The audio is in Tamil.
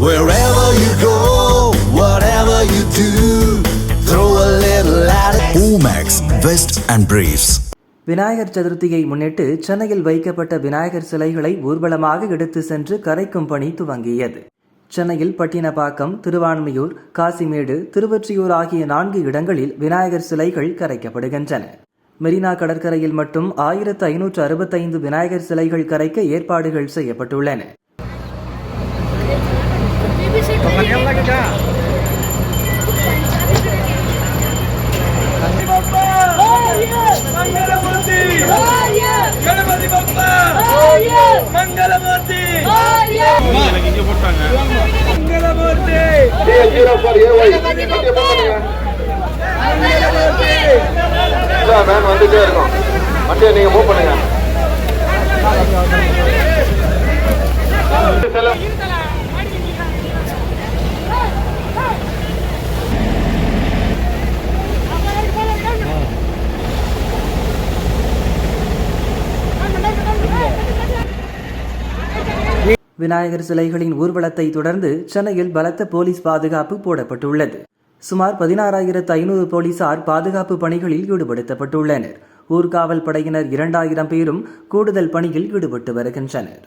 Wherever you go, whatever you do, throw a little at it. Omax, Vest and Briefs. Vinayagar சதுர்த்தியை முன்னிட்டு சென்னையில் வைக்கப்பட்ட விநாயகர் சிலைகளை ஊர்வலமாக எடுத்து சென்று கரைக்கும் பணி துவங்கியது சென்னையில் பட்டினப்பாக்கம் திருவான்மியூர் காசிமேடு திருவொற்றியூர் ஆகிய நான்கு இடங்களில் விநாயகர் சிலைகள் கரைக்கப்படுகின்றன மெரினா கடற்கரையில் மட்டும் ஆயிரத்து ஐநூற்று அறுபத்தைந்து விநாயகர் சிலைகள் கரைக்க ஏற்பாடுகள் செய்யப்பட்டுள்ளன கணபதி பப்பா மங்களமூர்த்தி மங்களமூர்த்தி வந்துட்டே இருக்கும் வண்டியை நீங்க மூவ் பண்ணுங்க விநாயகர் சிலைகளின் ஊர்வலத்தை தொடர்ந்து சென்னையில் பலத்த போலீஸ் பாதுகாப்பு போடப்பட்டுள்ளது. சுமார் பதினாறாயிரத்து ஐநூறு போலீசார் பாதுகாப்பு பணிகளில் ஈடுபடுத்தப்பட்டுள்ளனர். ஊர்காவல் படையினர் இரண்டாயிரம் பேரும் கூடுதல் பணியில் ஈடுபட்டு வருகின்றனர்.